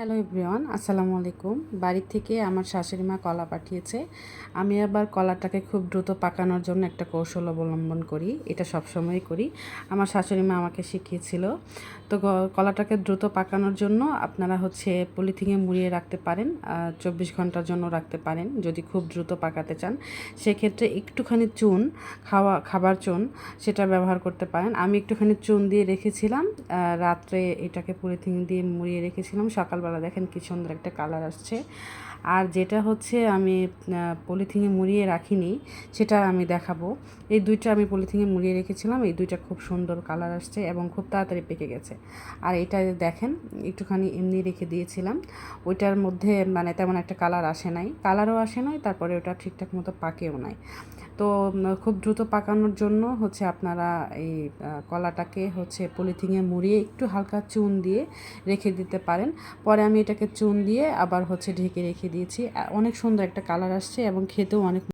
Hello everyone, আসসালামু আলাইকুম। বাড়ি থেকে আমার শাশুড়ি মা কলা পাঠিয়েছে। আমি আবার কলাটাকে খুব দ্রুত পাকানোর জন্য একটা কৌশল অবলম্বন করি। এটা সবসময় করি। আমার শাশুড়ি মা আমাকে শিখিয়েছিল। তো কলাটাকে দ্রুত পাকানোর জন্য আপনারা হচ্ছে পলিথিনে মুড়িয়ে রাখতে পারেন চব্বিশ ঘণ্টার জন্য রাখতে পারেন, যদি খুব দ্রুত পাকাতে চান। সেক্ষেত্রে একটুখানি চুন, খাওয়া, খাবার চুন, সেটা ব্যবহার করতে পারেন। আমি একটুখানি চুন দিয়ে রেখেছিলাম রাত্রে এটাকে পলিথিন দিয়ে মুড়িয়ে রেখেছিলাম। সকালবেলা দেখেন কি সুন্দর একটা কালার আসছে। আর যেটা হচ্ছে আমি পলিথিনে মুড়িয়ে রাখিনি, সেটা আমি দেখাবো। এই দুইটা আমি পলিথিনে মুড়িয়ে রেখেছিলাম, এই দুইটা খুব সুন্দর কালার আসছে এবং খুব তাড়াতাড়ি পেকে গেছে। আর এটা দেখেন, একটুখানি এমনি রেখে দিয়েছিলাম। ওইটার মধ্যে মানে তেমন একটা কালার আসে নাই। কালারও আসে নাই, তারপরে ওটা ঠিকঠাক মতো পাকেও নাই। তো খুব দ্রুত পাকানোর জন্য হচ্ছে আপনারা এই কলাটাকে হচ্ছে পলিথিনে মুড়িয়ে একটু হালকা চুন দিয়ে রেখে দিতে পারেন। পরে আমি এটাকে চুন দিয়ে আবার হচ্ছে ঢেকে রেখে দিয়েছি। অনেক সুন্দর একটা কালার আসছে এবং খেতেও অনেক